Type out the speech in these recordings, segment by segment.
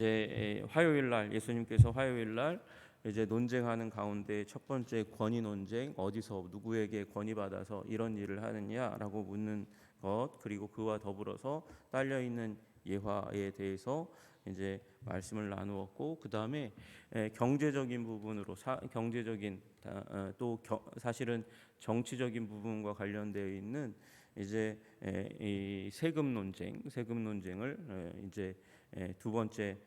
이제 화요일 날 예수님께서 화요일 날 이제 논쟁하는 가운데 첫 번째 권위 논쟁 어디서 누구에게 권위 받아서 이런 일을 하느냐라고 묻는 것 그리고 그와 더불어서 딸려 있는 예화에 대해서 이제 말씀을 나누었고 그 다음에 경제적인 부분으로 사, 경제적인 다- 어, 또 겨- 사실은 정치적인 부분과 관련되어 있는 이제 에, 이 세금 논쟁, 세금 논쟁을 에, 이제 에, 두 번째 에,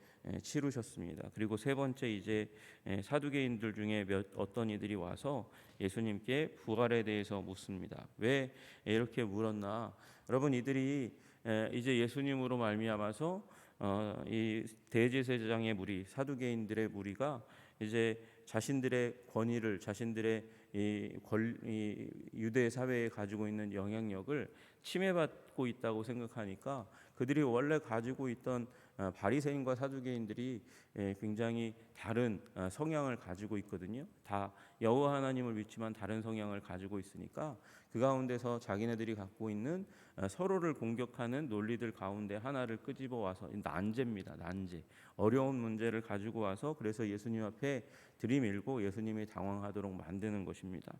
치르셨습니다. 그리고 세 번째 이제 에, 사두개인들 중에 몇 어떤 이들이 와서 예수님께 부활에 대해서 묻습니다. 왜 이렇게 물었나? 여러분 이들이 에, 이제 예수님으로 말미암아서 어, 이 대제사장의 무리, 사두개인들의 무리가 이제 자신들의 권위를 자신들의 이, 권, 이 유대 사회에 가지고 있는 영향력을 침해받고 있다고 생각하니까 그들이 원래 가지고 있던 어, 바리새인과 사두개인들이 예, 굉장히 다른 어, 성향을 가지고 있거든요. 다 여호와 하나님을 믿지만 다른 성향을 가지고 있으니까 그 가운데서 자기네들이 갖고 있는 어, 서로를 공격하는 논리들 가운데 하나를 끄집어 와서 난제입니다. 난제. 어려운 문제를 가지고 와서 그래서 예수님 앞에 들이밀고 예수님이 당황하도록 만드는 것입니다.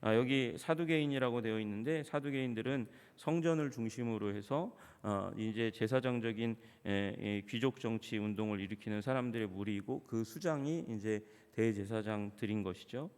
아, 여기 사두개인이라고 되어 있는데 사두개인들은 성전을 중심으로 해서 어, 이제 제사장적인 귀족 정치 운동을 일으키는 사람들의 무리이고 그 수장이 이제 대제사장들인 것이죠.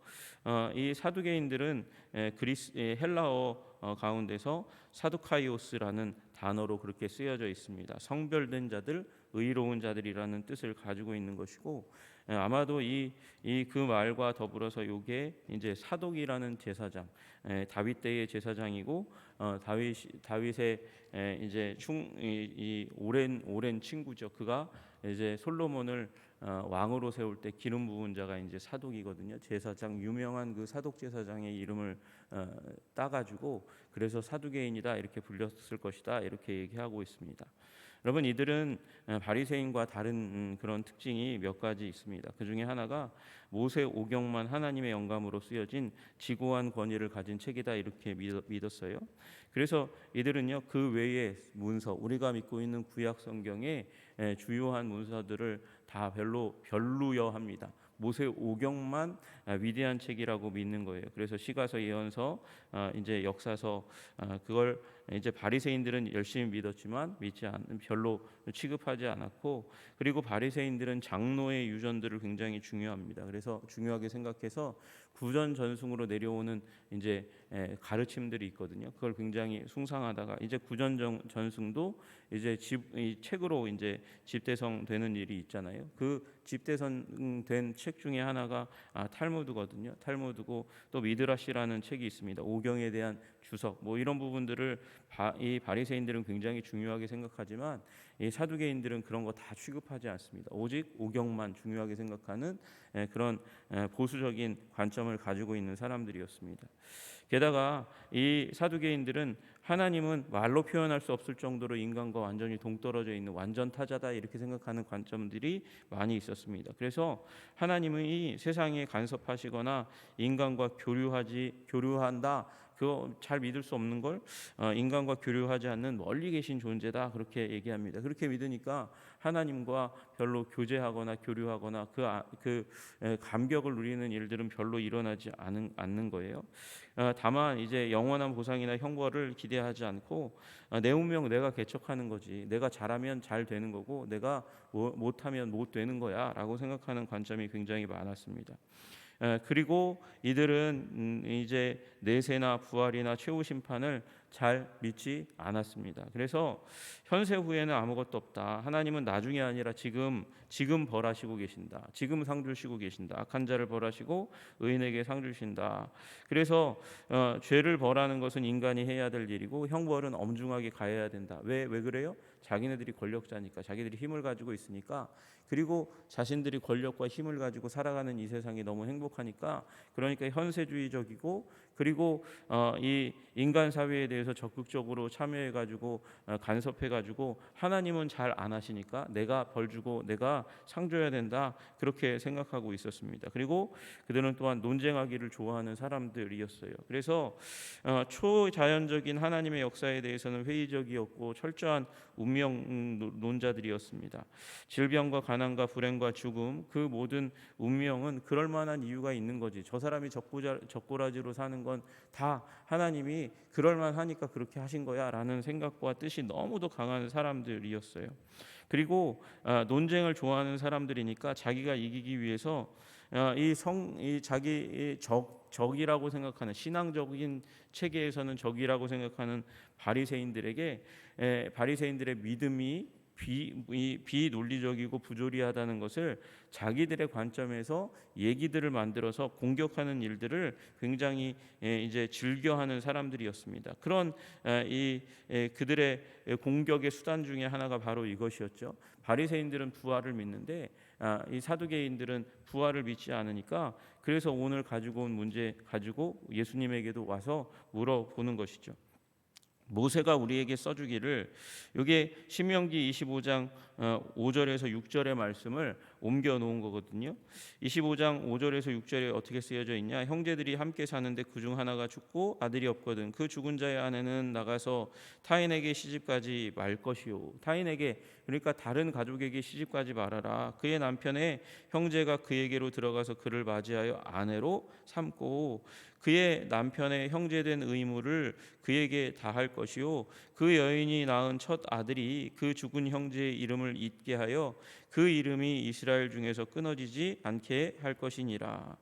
어, 이 사두개인들은 에, 그리스 에, 헬라어 어, 가운데서 사두카이오스라는 단어로 그렇게 쓰여져 있습니다. 성별된 자들, 의로운 자들이라는 뜻을 가지고 있는 것이고 에, 아마도 이 이 그 말과 더불어서 요게 이제 사독이라는 제사장, 에, 다윗 때의 제사장이고 어, 다윗 다윗의 에, 이제 충, 이, 이 오랜 오랜 친구죠. 그가 이제 솔로몬을 어, 왕으로 세울 때 기름 부은 자가 이제 사독이거든요. 제사장 유명한 그 사독 제사장의 이름을 어, 따가지고 그래서 사두개인이다 이렇게 불렸을 것이다 이렇게 얘기하고 있습니다. 여러분 이들은 어, 바리새인과 다른 음, 그런 특징이 몇 가지 있습니다. 그 중에 하나가 모세 오경만 하나님의 영감으로 쓰여진 지고한 권위를 가진 책이다 이렇게 믿- 믿었어요. 그래서 이들은요 그 외의 문서 우리가 믿고 있는 구약 성경의 에, 주요한 문서들을 다 별로 별루여 합니다. 모세 오경만 아, 위대한 책이라고 믿는 거예요. 그래서 시가서, 예언서, 아, 이제 역사서 아, 그걸 이제 바리새인들은 열심히 믿었지만 믿지 않 별로 취급하지 않았고 그리고 바리새인들은 장로의 유전들을 굉장히 중요합니다. 그래서 중요하게 생각해서 구전 전승으로 내려오는 이제 에, 가르침들이 있거든요. 그걸 굉장히 숭상하다가 이제 구전 정- 전승도 이제 집, 이 책으로 이제 집대성 되는 일이 있잖아요. 그 집대성 된책 중에 하나가 아, 탈 무드거든요. 탈무드고 또 미드라시라는 책이 있습니다. 오경에 대한 주석 뭐 이런 부분들을 바, 이 바리새인들은 굉장히 중요하게 생각하지만 이 사두개인들은 그런 거 다 취급하지 않습니다. 오직 오경만 중요하게 생각하는 에, 그런 에, 보수적인 관점을 가지고 있는 사람들이었습니다. 게다가 이 사두개인들은 하나님은 말로 표현할 수 없을 정도로 인간과 완전히 동떨어져 있는 완전 타자다 이렇게 생각하는 관점들이 많이 있었습니다. 그래서 하나님이 세상에 간섭하시거나 인간과 교류하지 교류한다 잘 믿을 수 없는 걸 어, 인간과 교류하지 않는 멀리 계신 존재다 그렇게 얘기합니다. 그렇게 믿으니까 하나님과 별로 교제하거나 교류하거나 그, 아, 그 에, 감격을 누리는 일들은 별로 일어나지 않은, 않는 거예요. 어, 다만 이제 영원한 보상이나 형벌을 기대하지 않고 어, 내 운명 내가 개척하는 거지. 내가 잘하면 잘 되는 거고 내가 뭐- 못하면 못 되는 거야라고 생각하는 관점이 굉장히 많았습니다. 에, 그리고 이들은 음, 이제 내세나 부활이나 최후 심판을 잘 믿지 않았습니다. 그래서 현세 후에는 아무것도 없다. 하나님은 나중에 아니라 지금 지금 벌하시고 계신다. 지금 상 주시고 계신다. 악한 자를 벌하시고 의인에게 상 주신다. 그래서 어, 죄를 벌하는 것은 인간이 해야 될 일이고 형벌은 엄중하게 가해야 된다. 왜 왜 그래요? 자기네들이 권력자니까 자기들이 힘을 가지고 있으니까 그리고 자신들이 권력과 힘을 가지고 살아가는 이 세상이 너무 행복하니까 그러니까 현세주의적이고 그리고 어, 이 인간 사회에 대해서 적극적으로 참여해 가지고 어, 간섭해 가지고 하나님은 잘 안 하시니까 내가 벌 주고 내가 상 줘야 된다 그렇게 생각하고 있었습니다. 그리고 그들은 또한 논쟁하기를 좋아하는 사람들이었어요. 그래서 어, 초자연적인 하나님의 역사에 대해서는 회의적이었고 철저한 운명 논자들이었습니다. 질병과 가난과 불행과 죽음 그 모든 운명은 그럴 만한 이유가 있는 거지. 저 사람이 적고자, 적고라지로 사는 건 다 하나님이 그럴 만하니까 그렇게 하신 거야라는 생각과 뜻이 너무도 강한 사람들이었어요. 그리고 아, 논쟁을 좋아하는 사람들이니까 자기가 이기기 위해서 아, 이성 이 자기 적 적이라고 생각하는 신앙적인 체계에서는 적이라고 생각하는 바리새인들에게 에, 바리새인들의 믿음이 비, 이, 비논리적이고 부조리하다는 것을 자기들의 관점에서 얘기들을 만들어서 공격하는 일들을 굉장히 에, 이제 즐겨하는 사람들이었습니다. 그런 에, 이 에, 그들의 공격의 수단 중에 하나가 바로 이것이었죠. 바리새인들은 부활을 믿는데 아, 이 사두개인들은 부활을 믿지 않으니까 그래서 오늘 가지고 온 문제 가지고 예수님에게도 와서 물어보는 것이죠. 모세가 우리에게 써주기를 이게 신명기 25장 5절에서 어, 6절의 말씀을 옮겨 놓은 거거든요. 25장 5절에서 6절에 어떻게 쓰여져 있냐? 형제들이 함께 사는데 그 중 하나가 죽고 아들이 없거든. 그 죽은 자의 아내는 나가서 타인에게 시집가지 말 것이요. 타인에게 그러니까 다른 가족에게 시집가지 말아라. 그의 남편의 형제가 그에게로 들어가서 그를 맞이하여 아내로 삼고 그의 남편의 형제된 의무를 그에게 다할 것이요. 그 여인이 낳은 첫 아들이 그 죽은 형제의 이름을 잊게 하여 그 이름이 이스라엘 중에서 끊어지지 않게 할 것이니라.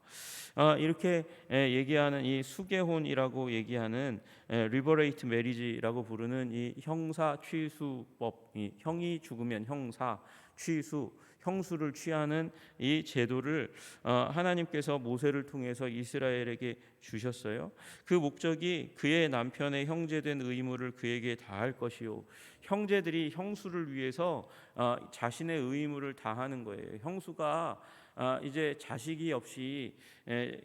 아, 이렇게 얘기하는 이 수계혼이라고 얘기하는 리버레이트 메리지라고 부르는 이 형사 취수법, 이 형이 죽으면 형사 취수 형수를 취하는 이 제도를 어, 하나님께서 모세를 통해서 이스라엘에게 주셨어요. 그 목적이 그의 남편의 형제된 의무를 그에게 다할 것이요. 형제들이 형수를 위해서 어, 자신의 의무를 다하는 거예요. 형수가 아, 이제 자식이 없이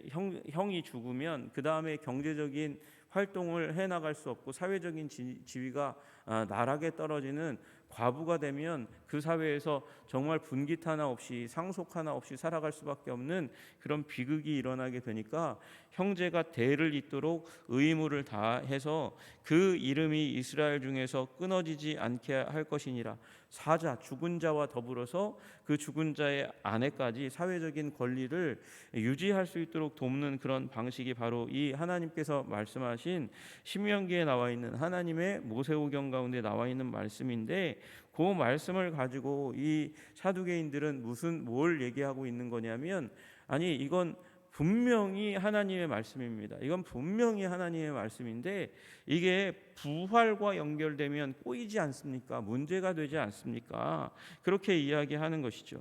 형, 형이 죽으면 그 다음에 경제적인 활동을 해 나갈 수 없고 사회적인 지, 지위가 아, 나락에 떨어지는 과부가 되면 그 사회에서 정말 분깃 하나 없이 상속 하나 없이 살아갈 수밖에 없는 그런 비극이 일어나게 되니까 형제가 대를 잇도록 의무를 다해서 그 이름이 이스라엘 중에서 끊어지지 않게 할 것이니라. 사자 죽은 자와 더불어서 그 죽은 자의 아내까지 사회적인 권리를 유지할 수 있도록 돕는 그런 방식이 바로 이 하나님께서 말씀하신 신명기에 나와 있는 하나님의 모세오경 가운데 나와 있는 말씀인데 그 말씀을 가지고 이 사두개인들은 무슨 뭘 얘기하고 있는 거냐면 아니 이건 분명히 하나님의 말씀입니다. 이건 분명히 하나님의 말씀인데 이게 부활과 연결되면 꼬이지 않습니까? 문제가 되지 않습니까? 그렇게 이야기하는 것이죠.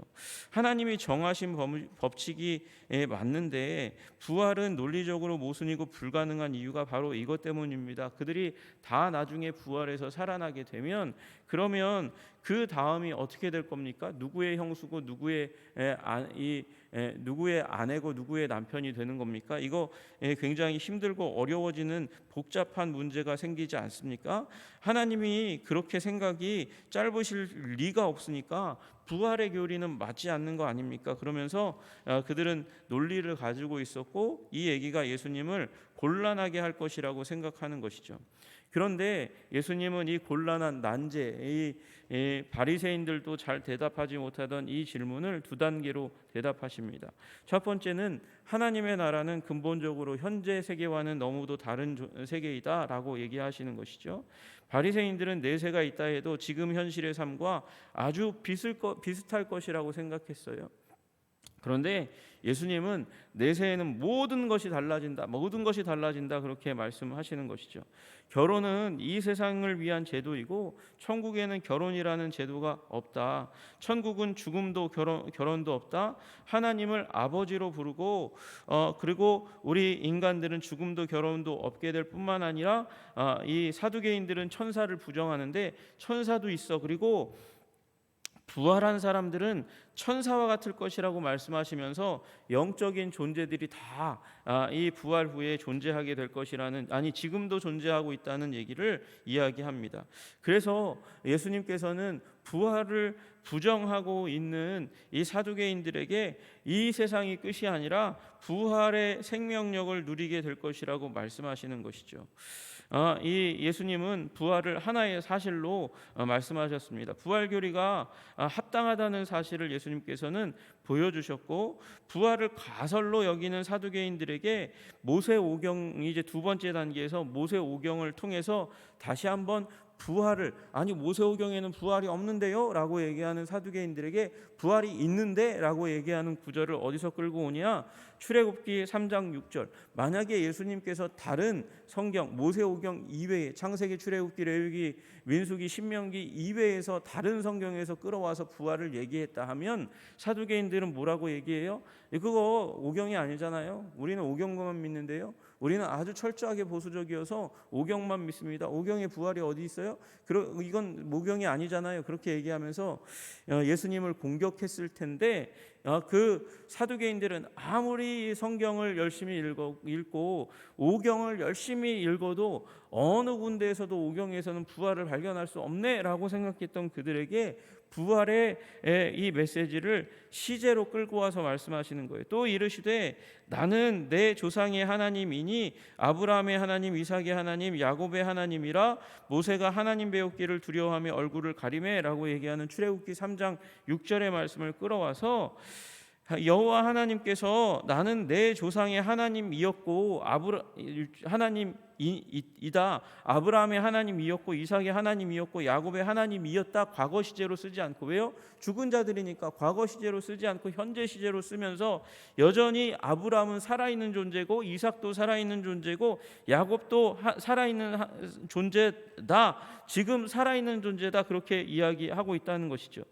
하나님이 정하신 법칙이 맞는데 부활은 논리적으로 모순이고 불가능한 이유가 바로 이것 때문입니다. 그들이 다 나중에 부활해서 살아나게 되면 그러면 그 다음이 어떻게 될 겁니까? 누구의 형수고 누구의 이 누구의 아내고 누구의 남편이 되는 겁니까? 이거 굉장히 힘들고 어려워지는 복잡한 문제가 생기지 않습니까? 하나님이 그렇게 생각이 짧으실 리가 없으니까 부활의 교리는 맞지 않는 거 아닙니까? 그러면서 어, 그들은 논리를 가지고 있었고 이 얘기가 예수님을 곤란하게 할 것이라고 생각하는 것이죠. 그런데 예수님은 이 곤란한 난제, 이, 이 바리새인들도 잘 대답하지 못하던 이 질문을 두 단계로 대답하십니다. 첫 번째는 하나님의 나라는 근본적으로 현재 세계와는 너무도 다른 세계이다라고 얘기하시는 것이죠. 바리새인들은 내세가 있다 해도 지금 현실의 삶과 아주 비슷할 것이라고 생각했어요. 그런데 예수님은 내세에는 모든 것이 달라진다. 모든 것이 달라진다. 그렇게 말씀하시는 것이죠. 결혼은 이 세상을 위한 제도이고 천국에는 결혼이라는 제도가 없다. 천국은 죽음도 결혼 결혼도 없다. 하나님을 아버지로 부르고 어 그리고 우리 인간들은 죽음도 결혼도 없게 될 뿐만 아니라 어, 이 사두개인들은 천사를 부정하는데 천사도 있어. 그리고 부활한 사람들은 천사와 같을 것이라고 말씀하시면서 영적인 존재들이 다 이 부활 후에 존재하게 될 것이라는 아니 지금도 존재하고 있다는 얘기를 이야기합니다. 그래서 예수님께서는 부활을 부정하고 있는 이 사두개인들에게 이 세상이 끝이 아니라 부활의 생명력을 누리게 될 것이라고 말씀하시는 것이죠. 어, 이 예수님은 부활을 하나의 사실로 어, 말씀하셨습니다. 부활 교리가 아, 합당하다는 사실을 예수님께서는 보여주셨고 부활을 가설로 여기는 사두개인들에게 모세 오경 이제 두 번째 단계에서 모세 오경을 통해서 다시 한번 부활을 아니 모세오경에는 부활이 없는데요라고 얘기하는 사두개인들에게 부활이 있는데라고 얘기하는 구절을 어디서 끌고 오냐 출애굽기 3장 6절 만약에 예수님께서 다른 성경 모세오경 이외에 창세기 출애굽기 레위기 민수기 신명기 이외에서 다른 성경에서 끌어와서 부활을 얘기했다 하면 사두개인들은 뭐라고 얘기해요? 그거 오경이 아니잖아요. 우리는 오경만 믿는데요. 우리는 아주 철저하게 보수적이어서 오경만 믿습니다. 오경의 부활이 어디 있어요? 이건 모경이 아니잖아요. 그렇게 얘기하면서 어, 예수님을 공격했을 텐데 어, 그 사두개인들은 아무리 성경을 열심히 읽고, 읽고 오경을 열심히 읽어도 어느 군데에서도 오경에서는 부활을 발견할 수 없네라고 생각했던 그들에게 부활의 이 메시지를 시제로 끌고 와서 말씀하시는 거예요. 또 이르시되 나는 내 조상의 하나님이니 아브라함의 하나님, 이삭의 하나님, 야곱의 하나님이라 모세가 하나님 배웠기를 두려워하며 얼굴을 가리매라고 얘기하는 출애굽기 3장 6절의 말씀을 끌어와서 여호와 하나님께서 나는 내 조상의 하나님이었고 아브라 하나님 이다. 아브라함의 하나님이었고 이삭의 하나님이었고 야곱의 하나님이었다. 과거 시제로 쓰지 않고. 왜요? 죽은 자들이니까 과거 시제로 쓰지 않고 현재 시제로 쓰면서 여전히 아브라함은 살아있는 존재고 이삭도 살아있는 존재고 야곱도 살아있는 존재다. 지금 살아있는 존재다. 그렇게 이야기하고 있다는 것이죠.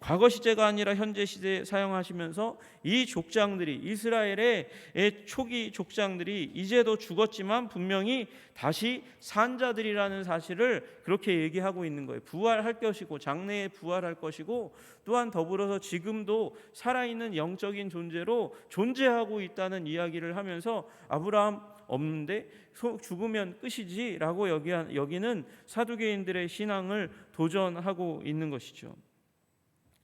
과거 시제가 아니라 현재 시대에 사용하시면서 이 족장들이 이스라엘의 초기 족장들이 이제도 죽었지만 분명히 다시 산자들이라는 사실을 그렇게 얘기하고 있는 거예요. 부활할 것이고 장래에 부활할 것이고 또한 더불어서 지금도 살아있는 영적인 존재로 존재하고 있다는 이야기를 하면서 아브라함 없는데 죽으면 끝이지라고 여기는 사두개인들의 신앙을 도전하고 있는 것이죠.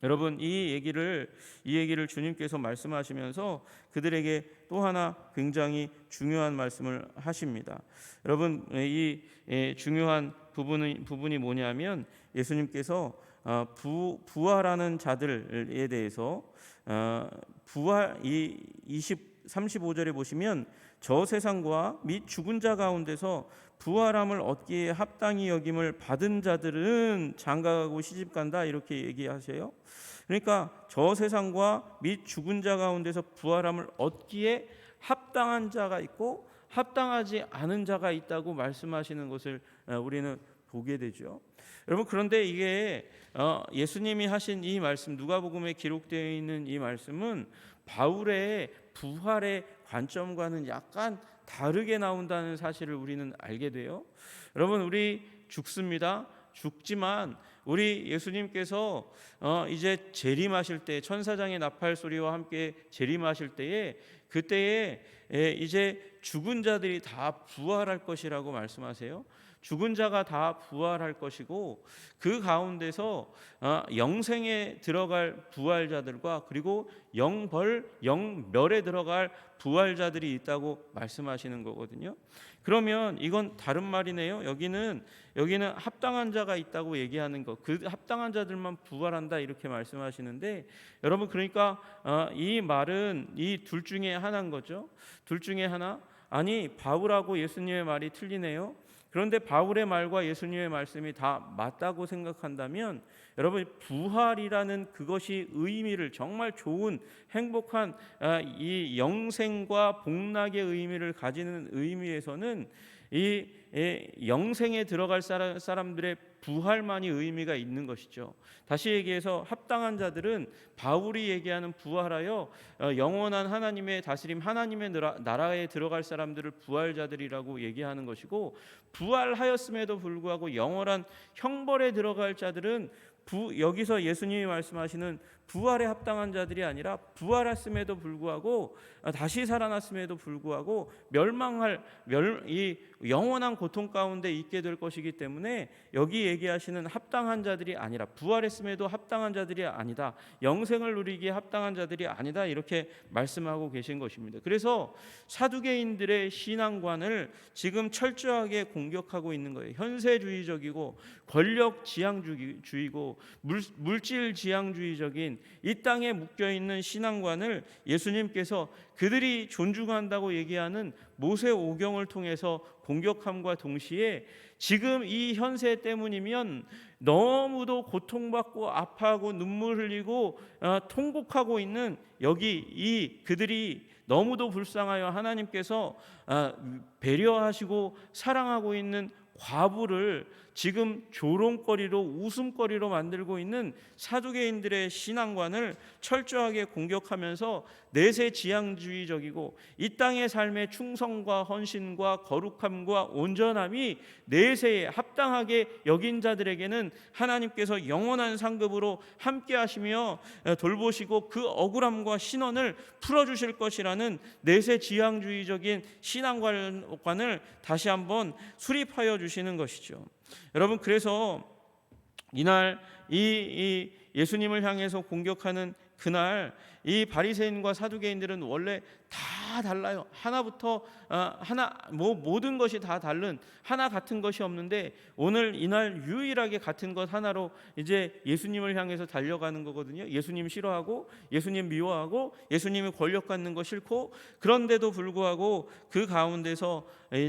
여러분 이 얘기를 이 얘기를 주님께서 말씀하시면서 그들에게 또 하나 굉장히 중요한 말씀을 하십니다. 여러분 이 중요한 부분이 부분이 뭐냐면 예수님께서 어, 부 부활하는 자들에 대해서 어, 부활 이 20, 35절에 보시면 저 세상과 및 죽은 자 가운데서 부활함을 얻기에 합당히 여김을 받은 자들은 장가가고 시집간다 이렇게 얘기하세요. 그러니까 저 세상과 및 죽은 자 가운데서 부활함을 얻기에 합당한 자가 있고 합당하지 않은 자가 있다고 말씀하시는 것을 어, 우리는 보게 되죠. 여러분 그런데 이게 어, 예수님이 하신 이 말씀 누가복음에 기록되어 있는 이 말씀은 바울의 부활의 관점과는 약간 다르게 나온다는 사실을 우리는 알게 돼요. 여러분 우리 죽습니다. 죽지만 우리 예수님께서 어 이제 재림하실 때 천사장의 나팔 소리와 함께 재림하실 때에 그때에 이제 죽은 자들이 다 부활할 것이라고 말씀하세요. 죽은 자가 다 부활할 것이고 그 가운데서 어, 영생에 들어갈 부활자들과 그리고 영벌 영멸에 들어갈 부활자들이 있다고 말씀하시는 거거든요. 그러면 이건 다른 말이네요. 여기는 여기는 합당한 자가 있다고 얘기하는 거. 그 합당한 자들만 부활한다 이렇게 말씀하시는데 여러분 그러니까 어, 이 말은 이 둘 중에 하나인 거죠. 둘 중에 하나. 아니 바울하고 예수님의 말이 틀리네요. 그런데 바울의 말과 예수님의 말씀이 다 맞다고 생각한다면 여러분 부활이라는 그것이 의미를 정말 좋은 행복한 아, 이 영생과 복락의 의미를 가지는 의미에서는 이 영생에 들어갈 사람들의 부활만이 의미가 있는 것이죠. 다시 얘기해서 합당한 자들은 바울이 얘기하는 부활하여 어, 영원한 하나님의 다스림, 하나님의 나라에 들어갈 사람들을 부활자들이라고 얘기하는 것이고 부활하였음에도 불구하고 영원한 형벌에 들어갈 자들은 부, 여기서 예수님이 말씀하시는 부활에 합당한 자들이 아니라 부활했음에도 불구하고 아, 다시 살아났음에도 불구하고 멸망할 멸, 이 영원한 고통 가운데 있게 될 것이기 때문에 여기 얘기하시는 합당한 자들이 아니라 부활했음에도 합당한 자들이 아니다 영생을 누리기에 합당한 자들이 아니다 이렇게 말씀하고 계신 것입니다. 그래서 사두개인들의 신앙관을 지금 철저하게 공격하고 있는 거예요. 현세주의적이고 권력 지향주의고 물, 물질 지향주의적인 이 땅에 묶여 있는 신앙관을 예수님께서 그들이 존중한다고 얘기하는 모세 오경을 통해서 공격함과 동시에 지금 이 현세 때문이면 너무도 고통받고 아파하고 눈물 흘리고 어, 통곡하고 있는 여기 이 그들이 너무도 불쌍하여 하나님께서 아, 배려하시고 사랑하고 있는 과부를 지금 조롱거리로 웃음거리로 만들고 있는 사두개인들의 신앙관을 철저하게 공격하면서 내세 지향주의적이고 이 땅의 삶의 충성과 헌신과 거룩함과 온전함이 내세에 합당하게 여긴 자들에게는 하나님께서 영원한 상급으로 함께 하시며 돌보시고 그 억울함과 신원을 풀어 주실 것이라는 내세 지향주의적인 신앙관을 다시 한번 수립하여 주시는 것이죠. 여러분 그래서 이날 이, 이 예수님을 향해서 공격하는 그날 이 바리새인과 사두개인들은 원래 다 달라요. 하나부터 아, 하나 뭐 모든 것이 다 다른 하나 같은 것이 없는데 오늘 이날 유일하게 같은 것 하나로 이제 예수님을 향해서 달려가는 거거든요. 예수님 싫어하고 예수님 미워하고 예수님의 권력 갖는 거 싫고 그런데도 불구하고 그 가운데서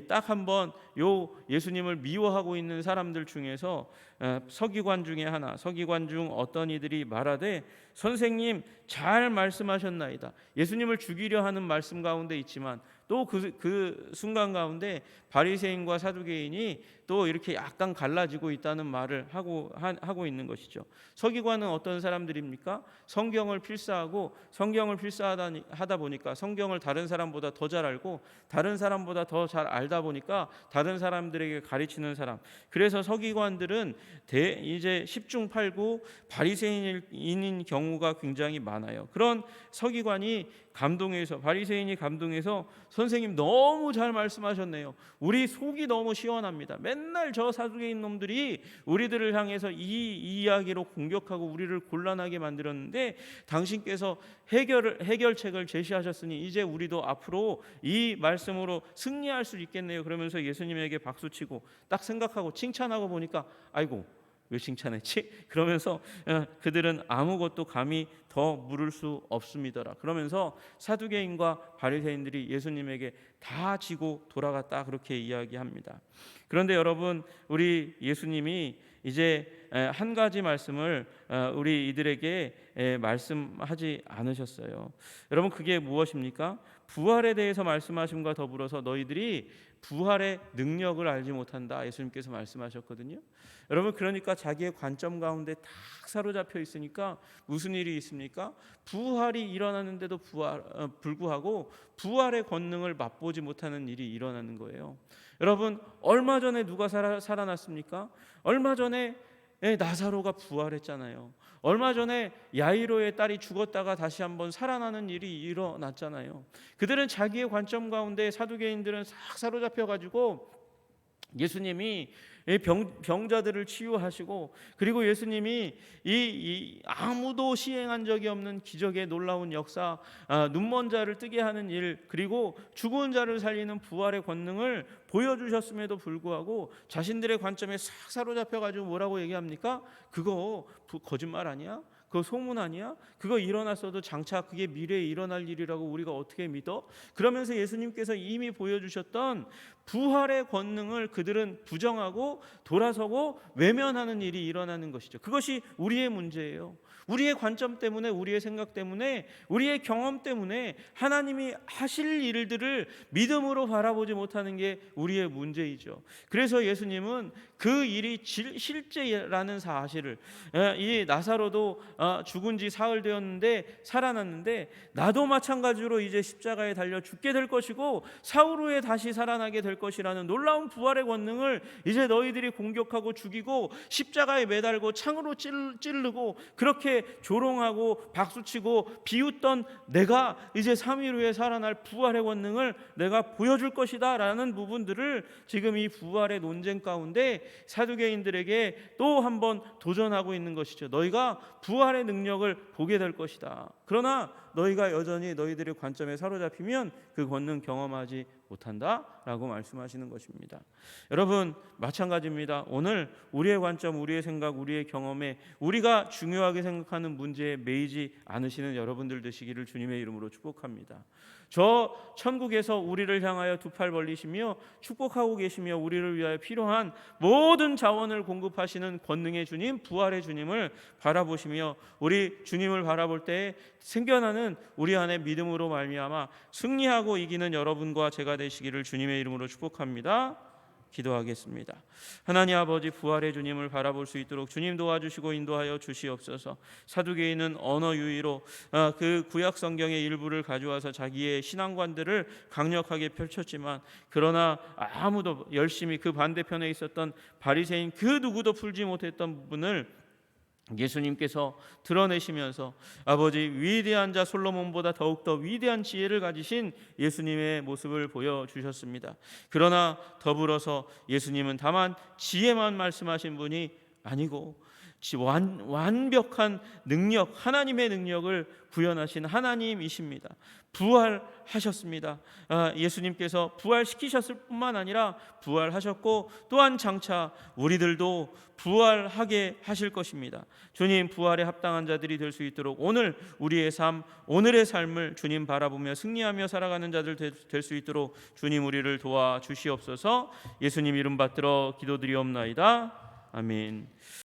딱 한번 요 예수님을 미워하고 있는 사람들 중에서 어, 서기관 중에 하나 서기관 중 어떤 이들이 말하되 선생님 잘 말씀하셨나이다. 예수님을 죽이려 하는 말씀 가운데 있지만 또그그 순간 가운데 바리새인과 사두개인이 또 이렇게 약간 갈라지고 있다는 말을 하고 하, 하고 있는 것이죠. 서기관은 어떤 사람들입니까? 성경을 필사하고 성경을 필사하다 하다 보니까 성경을 다른 사람보다 더 잘 알고 다른 사람보다 더 잘 알다 보니까 다른 사람들에게 가르치는 사람. 그래서 서기관들은 대, 이제 십중팔구 바리새인인 경우가 굉장히 많아요. 그런 서기관이 감동해서 바리새인이 감동해서 선생님 너무 잘 말씀하셨네요. 우리 속이 너무 시원합니다. 맨날 저 사두개인 놈들이 우리들을 향해서 이 이야기로 공격하고 우리를 곤란하게 만들었는데 당신께서 해결을 해결책을 제시하셨으니 이제 우리도 앞으로 이 말씀으로 승리할 수 있겠네요. 그러면서 예수님에게 박수치고 딱 생각하고 칭찬하고 보니까 아이고 왜 칭찬했지? 그러면서 어, 그들은 아무것도 감히 더 물을 수 없습니다라. 그러면서 사두개인과 바리새인들이 예수님에게 다 지고 돌아갔다 그렇게 이야기합니다. 그런데 여러분 우리 예수님이 이제 한 가지 말씀을 어, 우리 이들에게 말씀하지 않으셨어요. 여러분 그게 무엇입니까? 부활에 대해서 말씀하심과 더불어서 너희들이 부활의 능력을 알지 못한다. 예수님께서 말씀하셨거든요. 여러분 그러니까 자기의 관점 가운데 딱 사로잡혀 있으니까 무슨 일이 있습니까? 부활이 일어나는데도 부활, 어, 불구하고 부활의 권능을 맛보지 못하는 일이 일어나는 거예요. 여러분 얼마 전에 누가 살아, 살아났습니까? 얼마 전에 나사로가 부활했잖아요. 얼마 전에 야이로의 딸이 죽었다가 다시 한번 살아나는 일이 일어났잖아요. 그들은 자기의 관점 가운데 사두개인들은 싹 사로잡혀 가지고 예수님이 병, 병자들을 치유하시고 그리고 예수님이 이, 이, 아무도 시행한 적이 없는 기적의 놀라운 역사 아, 눈먼 자를 뜨게 하는 일 그리고 죽은 자를 살리는 부활의 권능을 보여주셨음에도 불구하고 자신들의 관점에 싹 사로잡혀 가지고 뭐라고 얘기합니까? 그거 거짓말 아니야? 그거 소문 아니야? 그거 일어났어도 장차 그게 미래에 일어날 일이라고 우리가 어떻게 믿어? 그러면서 예수님께서 이미 보여주셨던 부활의 권능을 그들은 부정하고 돌아서고 외면하는 일이 일어나는 것이죠. 그것이 우리의 문제예요. 우리의 관점 때문에 우리의 생각 때문에 우리의 경험 때문에 하나님이 하실 일들을 믿음으로 바라보지 못하는 게 우리의 문제이죠. 그래서 예수님은 그 일이 질- 실제라는 사실을 예, 이 나사로도 아, 죽은 지 사흘 되었는데 살아났는데 나도 마찬가지로 이제 십자가에 달려 죽게 될 것이고 사흘 후에 다시 살아나게 될 것이라는 놀라운 부활의 권능을 이제 너희들이 공격하고 죽이고 십자가에 매달고 창으로 찔- 찌르고 그렇게 조롱하고 박수치고 비웃던 내가 이제 3일 후에 살아날 부활의 권능을 내가 보여줄 것이다라는 부분들을 지금 이 부활의 논쟁 가운데 사두개인들에게 또 한번 도전하고 있는 것이죠. 너희가 부활의 능력을 보게 될 것이다. 그러나 너희가 여전히 너희들의 관점에 사로잡히면 그 권능 경험하지 못한다라고 말씀하시는 것입니다. 여러분 마찬가지입니다. 오늘 우리의 관점, 우리의 생각, 우리의 경험에 우리가 중요하게 생각하는 문제에 매이지 않으시는 여러분들 되시기를 주님의 이름으로 축복합니다. 저 천국에서 우리를 향하여 두 팔 벌리시며 축복하고 계시며 우리를 위하여 필요한 모든 자원을 공급하시는 권능의 주님, 부활의 주님을 바라보시며 우리 주님을 바라볼 때 생겨나는 우리 안에 믿음으로 말미암아 승리하고 이기는 여러분과 제가 되시기를 주님의 이름으로 축복합니다. 기도하겠습니다. 하나님 아버지 부활의 주님을 바라볼 수 있도록 주님 도와주시고 인도하여 주시옵소서. 사두개인은 언어 유희로 아, 그 구약 성경의 일부를 가져와서 자기의 신앙관들을 강력하게 펼쳤지만 그러나 아무도 열심히 그 반대편에 있었던 바리새인 그 누구도 풀지 못했던 부분을 예수님께서 드러내시면서 아버지 위대한 자 솔로몬보다 더욱더 위대한 지혜를 가지신 예수님의 모습을 보여 주셨습니다. 그러나 더불어서 예수님은 다만 지혜만 말씀하신 분이 아니고 지- 완, 완벽한 능력, 하나님의 능력을 구현하신 하나님이십니다. 부활하셨습니다. 아, 예수님께서 부활시키셨을 뿐만 아니라 부활하셨고 또한 장차 우리들도 부활하게 하실 것입니다. 주님 부활에 합당한 자들이 될 수 있도록 오늘 우리의 삶, 오늘의 삶을 주님 바라보며 승리하며 살아가는 자들 될 수 있도록 주님 우리를 도와 주시옵소서. 예수님 이름 받들어 기도드리옵나이다. 아멘.